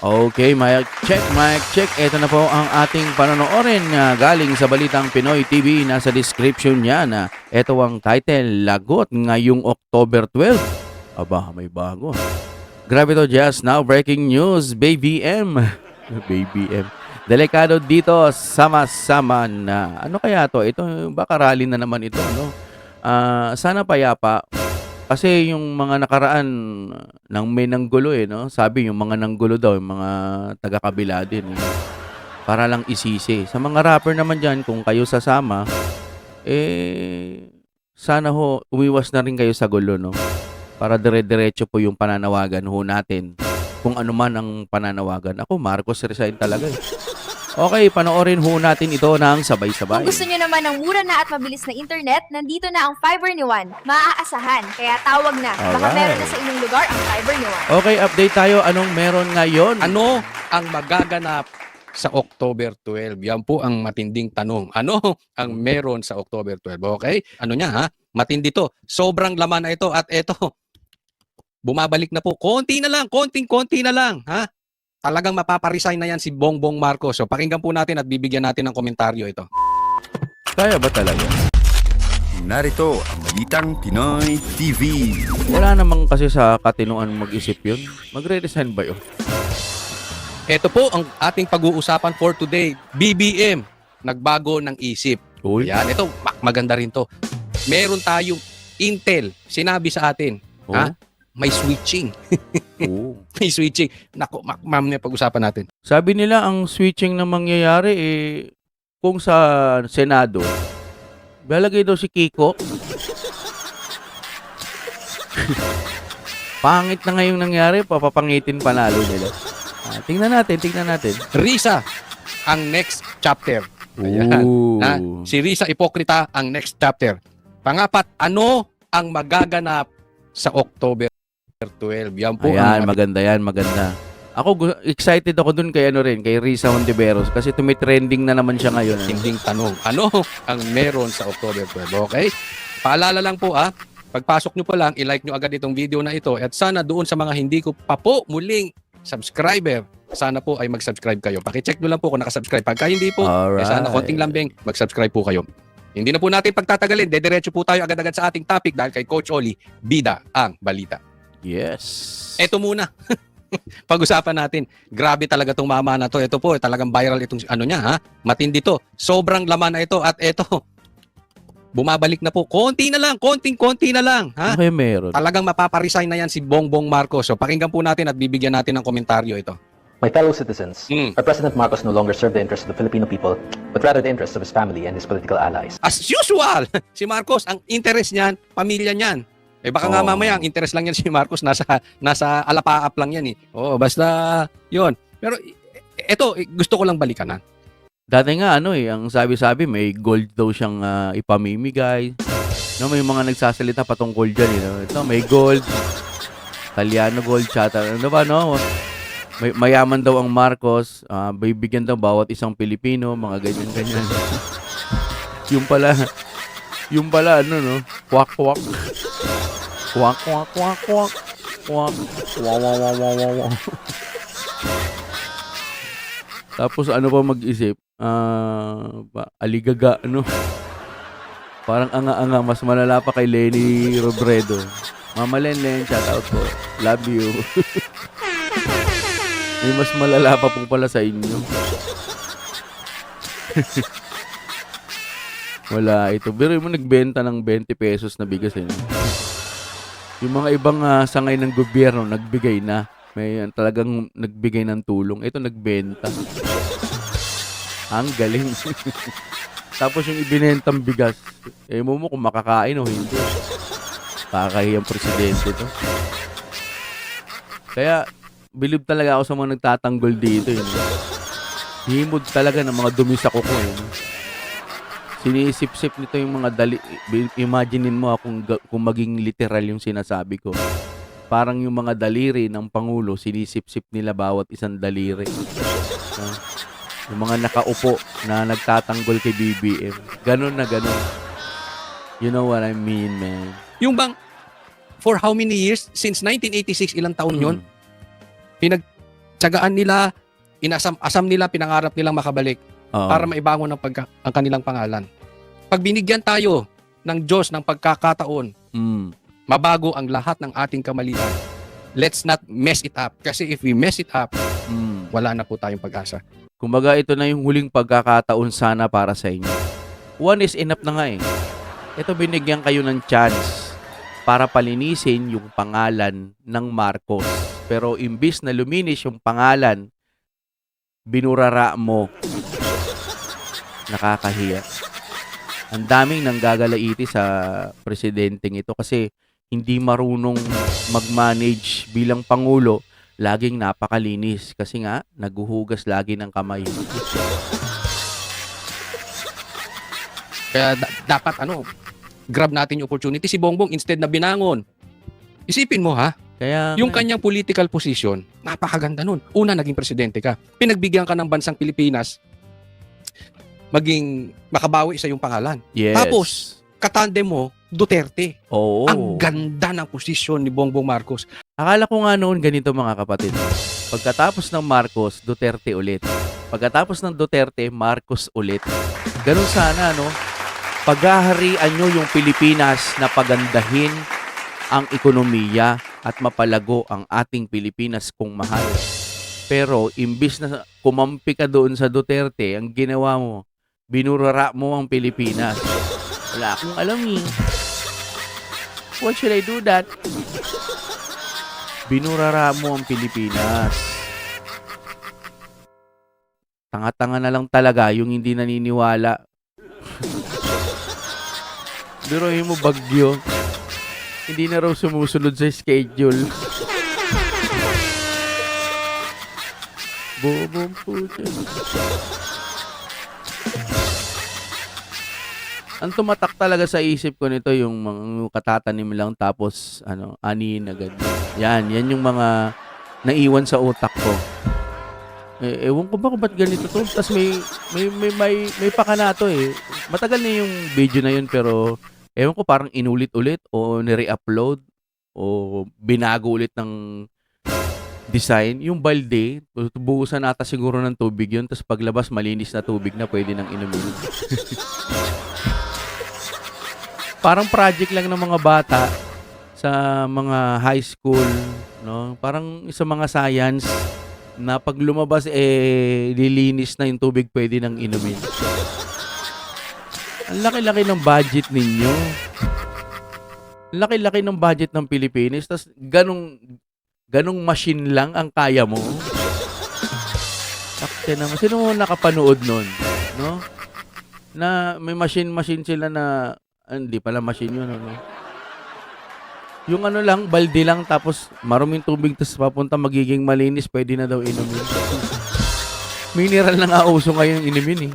Okay, mic check, mic check. Ito na po ang ating panonoorin na galing sa Balitang Pinoy TV. Nasa description niya na ito ang title, Lagot ngayong October 12. Aba, may bago. Grabe to just now, breaking news, Baby M. Baby M. Delikado dito, sama-sama na. Ano kaya to? Ito, baka rally na naman ito, no? Ah, sana payapa. Kasi yung mga nakaraan nang may nanggulo eh, no? Sabi yung mga nanggulo daw, yung mga taga-kabila din. Eh. Para lang isisi. Sa mga rapper naman dyan, kung kayo sasama, eh, sana ho, umiwas na rin kayo sa gulo, no? Para dire-diretso po yung pananawagan ho natin. Kung ano man ang pananawagan. Ako, Marcos resign talaga eh. Okay, panoorin ho natin ito ng sabay-sabay. Kung gusto nyo naman ng mura na at mabilis na internet, nandito na ang Fiber ni Juan. Maaasahan, kaya tawag na. Baka Alright. meron na sa inyong lugar ang Fiber ni Juan. Okay, update tayo. Anong meron ngayon? Ano ang magaganap sa October 12? Yan po ang matinding tanong. Ano ang meron sa October 12? Okay? Ano niya ha? Matindi to. Sobrang laman na ito at ito. Bumabalik na po. Konti na lang, konting-konti na lang, ha? Talagang mapaparesign na yan si Bongbong Marcos. So pakinggan po natin at bibigyan natin ng komentaryo ito. Kaya ba talaga? Narito ang Balitang Pinoy TV. Wala namang kasi sa katinuan mag-isip yun. Magre-resign ba yun? Ito po ang ating pag-uusapan for today. BBM, nagbago ng isip. Uy. Yan, ito ma- maganda rin to. Meron tayong Intel, sinabi sa atin, Oh. Ha? May switching. Oo. may switching. Nako, ma- ma'am, na pag-usapan natin. Sabi nila ang switching na mangyayari eh kung sa Senado lalagay daw si Kiko. Pangit na ngayong nangyari, papapangitin panalo nila. Ah, tingnan natin, tingnan natin. Risa, ang next chapter. Ayan. Ooh. Ha? Si Risa Ipokrita, ang next chapter. Pangapat, ano ang magaganap sa October 12? Yan po Ayan, ang maganda yan, maganda. Ako, excited ako dun kay ano rin, kay Risa Hontiveros kasi tumitrending na naman siya ngayon. ano. matinding tanong. Ano ang meron sa October 12? Okay? Paalala lang po ah, pagpasok nyo pa lang, i-like nyo agad itong video na ito at sana doon sa mga hindi ko pa po muling subscriber, sana po ay mag-subscribe kayo. Pakicheck nyo lang po kung nakasubscribe. Pagka hindi po, eh sana konting lambing, mag-subscribe po kayo. Hindi na po natin pagtatagalin, dediretso po tayo agad-agad sa ating topic dahil kay Coach Oli, bida ang balita. Yes. Eto muna. Pag-usapan natin. Grabe talaga tong mama na to. Ito po, talagang viral itong ano niya ha. Matindi to. Sobrang laman na ito at ito. Bumabalik na po. Konti na lang, konting-konti na lang, ha? Ano kaya meron? Talagang mapaparesign na yan si Bongbong Marcos. So pakinggan po natin at bibigyan natin ng komentaryo ito. My fellow citizens, Mm. our President Marcos no longer serve the interests of the Filipino people, but rather the interests of his family and his political allies. As usual, si Marcos, ang interest niyan, pamilya niyan. Eh baka nga Oo. mamaya ang interest lang yan si Marcos nasa nasa alapaap lang yan eh. Oo, basta 'yon. Pero ito, eh, gusto ko lang balikan ha. Dati nga ano eh, ang sabi-sabi may gold daw siyang ah, ipamimigay. No, may mga nagsasalita patungkol diyan, eh, no? Ito may gold. Italiano gold chata. Ano ba no? May mayaman daw ang Marcos, ah, bibigyan daw bawat isang Pilipino, mga ganyan ganyan. yung pala yung pala ano no, kwak kwak. Kwak kwak kwak kwak. Kwak. Wow wow wow wow wow. wow. Tapos ano pa mag-isip? Ah, ba, aligaga, ano? Parang anga-anga, mas malala pa kay Lenny Robredo. Mama Len Len, shout out po. Love you. May mas malala pa po pala sa inyo. Wala ito. Pero mo nagbenta ng 20 pesos na bigas eh. Yung mga ibang ah, sangay ng gobyerno nagbigay na. May ah, talagang nagbigay ng tulong. Ito nagbenta. Ang galing. Tapos yung ibinentang bigas, eh mo mo kung makakain o hindi. Kakahiyang presidente to. Kaya, believe talaga ako sa mga nagtatanggol dito. Yun. Himod talaga ng mga dumi sa kuko. Eh. Sinisip-sip nito yung mga dali. Imaginein mo ga- kung maging literal yung sinasabi ko. Parang yung mga daliri ng Pangulo, sinisip-sip nila bawat isang daliri. Ah. yung mga nakaupo na nagtatanggol kay BBM. Ganon na ganon. You know what I mean, man. Yung bang for how many years since 1986 ilang taon 'yon? Mm. Pinag Tsagaan nila, inasam-asam nila, pinangarap nilang makabalik Oo. para maibangon ang, pagka, ang kanilang pangalan. Pag binigyan tayo ng Diyos ng pagkakataon, Mm. mabago ang lahat ng ating kamalian. Let's not mess it up. Kasi if we mess it up, Mm. wala na po tayong pag-asa. Kumbaga ito na yung huling pagkakataon sana para sa inyo. One is enough na nga eh. Ito binigyan kayo ng chance para palinisin yung pangalan ng Marcos. Pero imbis na luminis yung pangalan, binurara mo. Nakakahiya. Ang daming nanggagalaiti sa presidenteng ito kasi hindi marunong mag-manage bilang pangulo laging napakalinis kasi nga naguhugas lagi ng kamay. Kaya da- dapat ano, grab natin yung opportunity. Si Bongbong instead na binangon, isipin mo ha, Kaya yung nga, kanyang political position, napakaganda nun. Una, naging presidente ka. Pinagbigyan ka ng bansang Pilipinas, maging makabawi sa iyong pangalan. yes. Tapos, katandem mo, Duterte. Oo. Ang ganda ng posisyon ni Bongbong Marcos. Akala ko nga noon ganito mga kapatid. Pagkatapos ng Marcos, Duterte ulit. Pagkatapos ng Duterte, Marcos ulit. Ganun sana, no? Paghaharian nyo yung Pilipinas na pagandahin ang ekonomiya at mapalago ang ating Pilipinas kung mahal. Pero imbis na kumampi ka doon sa Duterte, ang ginawa mo, binurara mo ang Pilipinas. Wala akong alam eh. Why should I do that? binurara mo ang Pilipinas. Tanga-tanga na lang talaga yung hindi naniniwala. Birohin mo bagyo. Hindi na raw sumusunod sa schedule. Bobong puto. Ang tumatak talaga sa isip ko nito yung mga katatanim lang tapos ano, ani na ganyan. Yan, yan yung mga naiwan sa utak ko. Eh, ewan ko ba kung ba't ganito to. Tapos may, may, may, may, may pakanato eh. Matagal na yung video na yun pero ewan ko parang inulit-ulit o nire-upload o binago ulit ng design. Yung balde, buhusan ata siguro ng tubig yun. Tapos paglabas, malinis na tubig na pwede nang inumin. parang project lang ng mga bata sa mga high school, no? Parang sa mga science na pag lumabas eh lilinis na yung tubig pwede nang inumin. Ang laki-laki ng budget ninyo. Ang Laki-laki ng budget ng Pilipinas tas ganong ganong machine lang ang kaya mo. Takte naman. Sino mo nakapanood nun? No? Na may machine-machine sila na ah, hindi pala machine yun, ano? Yung ano lang, balde lang, tapos maruming tubig, tapos papunta magiging malinis, pwede na daw inumin. Mineral na nga uso ngayon inumin eh.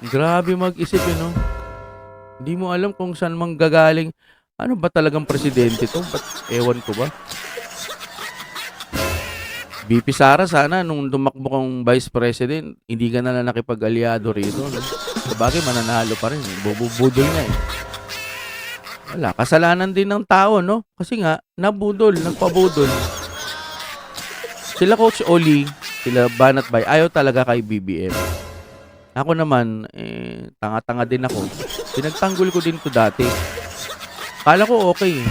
Grabe mag-isip yun, no? Hindi mo alam kung saan manggagaling. Ano ba talagang presidente to? Ewan ko ba? BP Sara, sana nung tumakbo kang vice president, hindi ka na lang nakipag-aliado rito. No? Sabagay, mananalo pa rin. Eh. Bubudol na eh. Wala, kasalanan din ng tao, no? Kasi nga, nabudol, nagpabudol. Sila Coach Oli, sila Banat Bay, ayaw talaga kay BBM. Ako naman, eh, tanga-tanga din ako. Pinagtanggol ko din to dati. Kala ko okay. eh.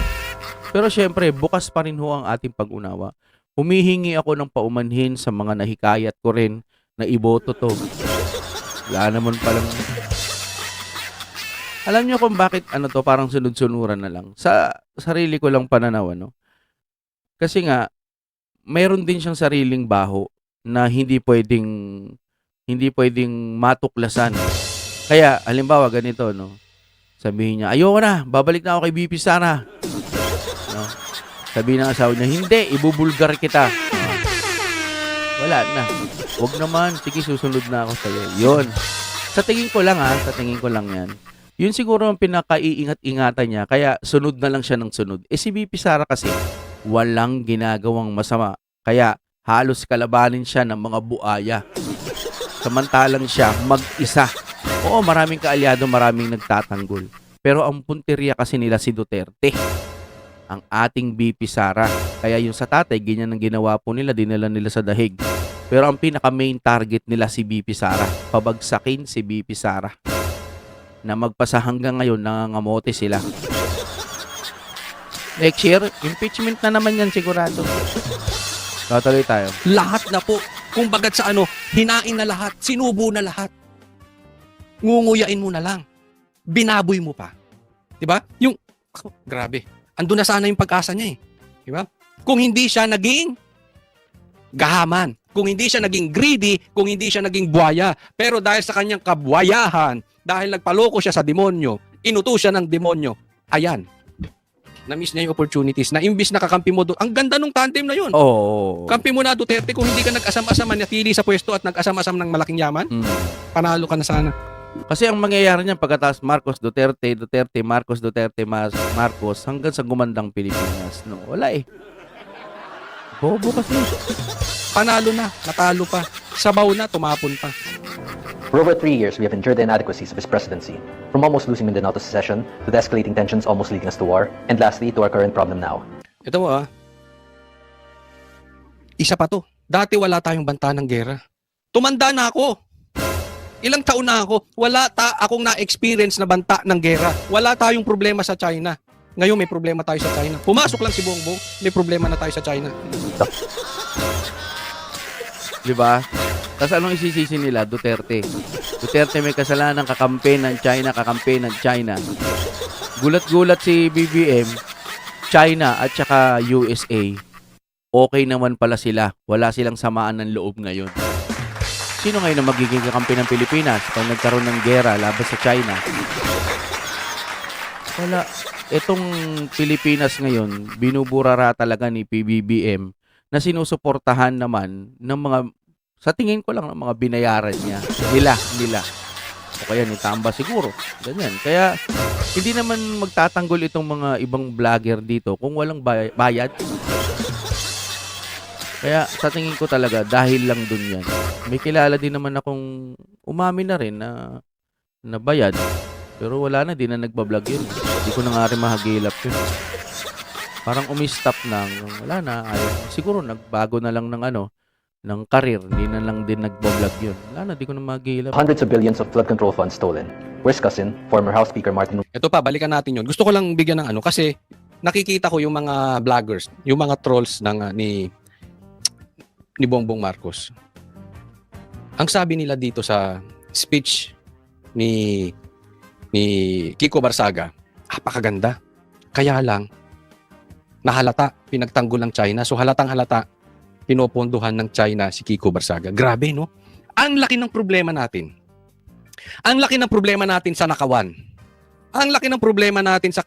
Pero syempre, bukas pa rin ho ang ating pag-unawa. Humihingi ako ng paumanhin sa mga nahikayat ko rin na iboto to. Wala naman palang... Alam niyo kung bakit ano to, parang sunod-sunuran na lang. Sa sarili ko lang pananaw, ano? Kasi nga, meron din siyang sariling baho na hindi pwedeng hindi pwedeng matuklasan. Kaya, halimbawa, ganito, no? Sabihin niya, ayoko na, babalik na ako kay BP Sara. No? Sabihin ng asawa niya, hindi, ibubulgar kita. Wala na. Huwag naman, sige, susunod na ako sa'yo. Yun. Sa tingin ko lang ha, sa tingin ko lang yan. Yun siguro ang pinakaiingat-ingatan niya, kaya sunod na lang siya ng sunod. Eh si BP Sara kasi, walang ginagawang masama. Kaya halos kalabanin siya ng mga buaya. Samantalang siya mag-isa. Oo, maraming kaalyado, maraming nagtatanggol. Pero ang punteriya kasi nila si Duterte. Ang ating BP Sara. Kaya yung sa tatay, ganyan ang ginawa po nila, dinala nila sa dahig. Pero ang pinaka main target nila si BP Sara. Pabagsakin si BP Sara. Na magpasa hanggang ngayon, nangangamote sila. Next year, impeachment na naman yan sigurado. Tatuloy tayo. Lahat na po. Kung bagat sa ano, hinain na lahat, sinubo na lahat. Ngunguyain mo na lang. Binaboy mo pa. 'Di ba? Yung ako, grabe. Ando na sana yung pag-asa niya eh. 'Di ba? Kung hindi siya naging gahaman, kung hindi siya naging greedy, kung hindi siya naging buwaya, pero dahil sa kanyang kabuwayahan, dahil nagpaloko siya sa demonyo, inuto siya ng demonyo, ayan, na-miss niya yung opportunities na imbis na kakampi mo doon. Ang ganda nung tandem na yun. Oo. Kampi mo na Duterte kung hindi ka nag-asam-asam natili sa pwesto at nag-asam-asam ng malaking yaman, Mm. panalo ka na sana. Kasi ang mangyayari niyan pagkatapos Marcos Duterte, Duterte, Marcos Duterte, Mas Marcos hanggang sa gumandang Pilipinas. No, wala eh. Bobo kasi. Panalo na, natalo pa. Sabaw na, tumapon pa. For over three years, we have endured the inadequacies of his presidency, from almost losing Mindanao to secession, to the escalating tensions almost leading us to war, and lastly, to our current problem now. Ito mo ah. Isa pa to. Dati wala tayong banta ng gera. Tumanda na ako. Ilang taon na ako. Wala ta akong na-experience na banta ng gera. Wala tayong problema sa China. Ngayon may problema tayo sa China. Pumasok lang si Bongbong, may problema na tayo sa China. Di ba? Tapos anong isisisi nila? Duterte. Duterte may kasalanan kakampi ng China, kakampi ng China. Gulat-gulat si BBM, China at saka USA. Okay naman pala sila. Wala silang samaan ng loob ngayon. Sino ngayon ang magiging kakampi ng Pilipinas pag nagkaroon ng gera laban sa China? Wala. Itong Pilipinas ngayon, binuburara talaga ni PBBM na sinusuportahan naman ng mga sa tingin ko lang ng mga binayaran niya. Nila, nila. O kaya ni Tamba siguro. Ganyan. Kaya hindi naman magtatanggol itong mga ibang vlogger dito kung walang bay- bayad. Kaya sa tingin ko talaga dahil lang dun yan. May kilala din naman akong umamin na rin na na bayad. Pero wala na, di na nagbablog yun. Hindi ko na nga rin mahagilap yun. Parang umistop na. Wala na, ayaw. Siguro nagbago na lang ng ano, ng karir. Hindi na lang din nagbablog yun. Wala na, di ko na mahagilap. Hundreds of billions of flood control funds stolen. Where's cousin, former House Speaker Martin Ito pa, balikan natin yun. Gusto ko lang bigyan ng ano kasi nakikita ko yung mga vloggers, yung mga trolls ng ah, ni ni Bongbong Marcos. Ang sabi nila dito sa speech ni ni Kiko Barsaga, apakaganda. Kaya lang nahalata pinagtanggol ng China. So halatang halata pinopondohan ng China si Kiko Barsaga. Grabe no? Ang laki ng problema natin. Ang laki ng problema natin sa nakawan. Ang laki ng problema natin sa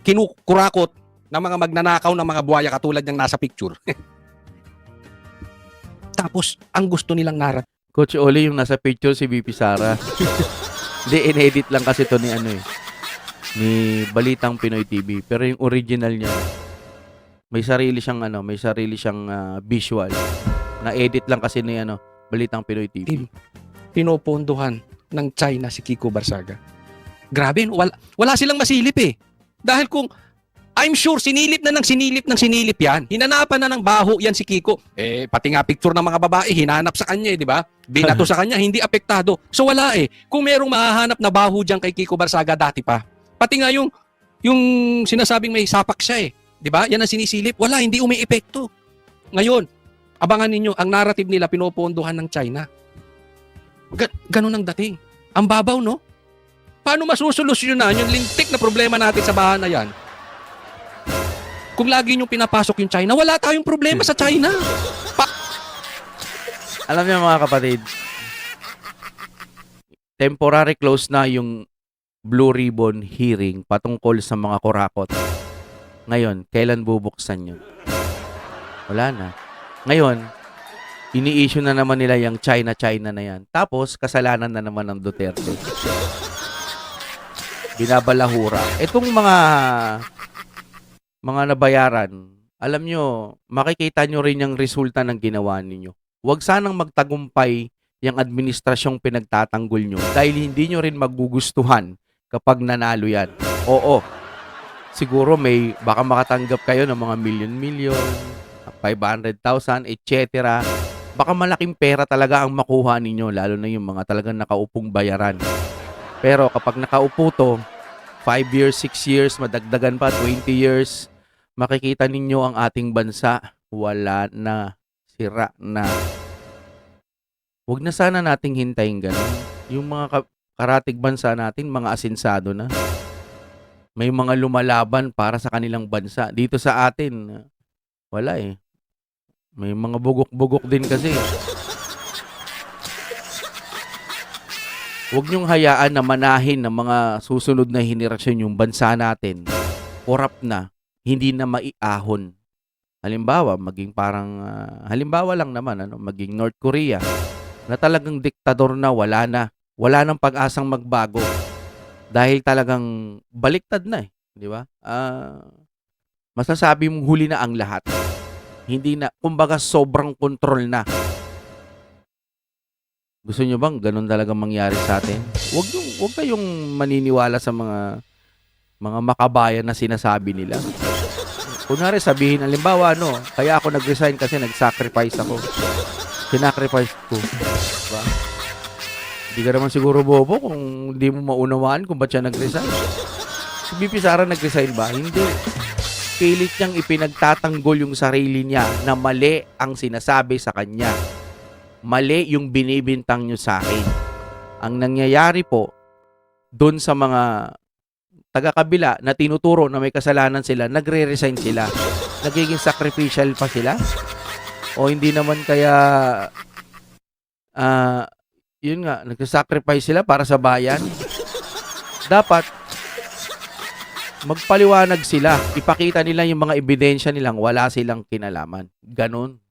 kinukurakot ng mga magnanakaw ng mga buhaya katulad ng nasa picture. Tapos, ang gusto nilang narat. Coach Oli yung nasa picture si VP Sara. Hindi, in-edit lang kasi to ni ano eh. Ni Balitang Pinoy TV. Pero yung original niya, may sarili siyang ano, may sarili siyang ah, visual. Na-edit lang kasi ni ano, Balitang Pinoy TV. Pinopondohan ng China si Kiko Barsaga. Grabe, wala, wala silang masilip eh. Dahil kung I'm sure sinilip na ng sinilip ng sinilip yan. Hinanapan na ng baho yan si Kiko. Eh, pati nga picture ng mga babae, hinanap sa kanya eh, di ba? Binato sa kanya, hindi apektado. So wala eh. Kung merong mahahanap na baho dyan kay Kiko Barsaga dati pa, pati nga yung, yung sinasabing may sapak siya eh. Di ba? Yan ang sinisilip. Wala, hindi umiepekto. Ngayon, abangan ninyo, ang narrative nila pinopondohan ng China. Ga- ganun ang dating. Ang babaw, no? Paano masusolusyonan yung lintik na problema natin sa bahan na yan? Kung lagi nyo pinapasok yung China, wala tayong problema sa China. Alam niyo mga kapatid, temporary close na yung Blue Ribbon hearing patungkol sa mga kurakot. Ngayon, kailan bubuksan yun? Wala na. Ngayon, ini-issue na naman nila yung China-China na yan. Tapos, kasalanan na naman ng Duterte. Binabalahura. Itong mga mga nabayaran, alam nyo, makikita nyo rin yung resulta ng ginawa ninyo. Huwag sanang magtagumpay yung administrasyong pinagtatanggol nyo dahil hindi nyo rin magugustuhan kapag nanalo yan. Oo, siguro may baka makatanggap kayo ng mga million-million, 500,000, etc. Baka malaking pera talaga ang makuha ninyo, lalo na yung mga talagang nakaupong bayaran. Pero kapag nakaupo to, 5 years, 6 years, madagdagan pa, 20 years, makikita ninyo ang ating bansa, wala na, sira na. Huwag na sana nating hintayin ganun. Yung mga ka- karatig bansa natin, mga asinsado na. May mga lumalaban para sa kanilang bansa. Dito sa atin, wala eh. May mga bugok-bugok din kasi. Huwag niyong hayaan na manahin ng mga susunod na henerasyon yung bansa natin. Korap na, hindi na maiahon. Halimbawa, maging parang, ah, halimbawa lang naman, ano, maging North Korea, na talagang diktador na, wala na. Wala nang pag-asang magbago. Dahil talagang baliktad na eh. Di ba? Ah, masasabi mong huli na ang lahat. Hindi na, kumbaga sobrang control na. Gusto nyo bang ganun talaga mangyari sa atin? Huwag yung, huwag kayong maniniwala sa mga mga makabayan na sinasabi nila. Kunwari sabihin, alimbawa, ano, kaya ako nag-resign kasi nag-sacrifice ako. Sinacrifice ko. Diba? Hindi ka naman siguro bobo kung hindi mo maunawaan kung ba't siya nag-resign. Si BP Sara nag-resign ba? Hindi. Pilit niyang ipinagtatanggol yung sarili niya na mali ang sinasabi sa kanya. Mali yung binibintang niyo sa akin. Ang nangyayari po, doon sa mga taga-kabila na tinuturo na may kasalanan sila, nagre-resign sila. Nagiging sacrificial pa sila? O hindi naman kaya ah yun nga, nagsasacrifice sila para sa bayan. Dapat magpaliwanag sila. Ipakita nila yung mga ebidensya nilang wala silang kinalaman. Ganon.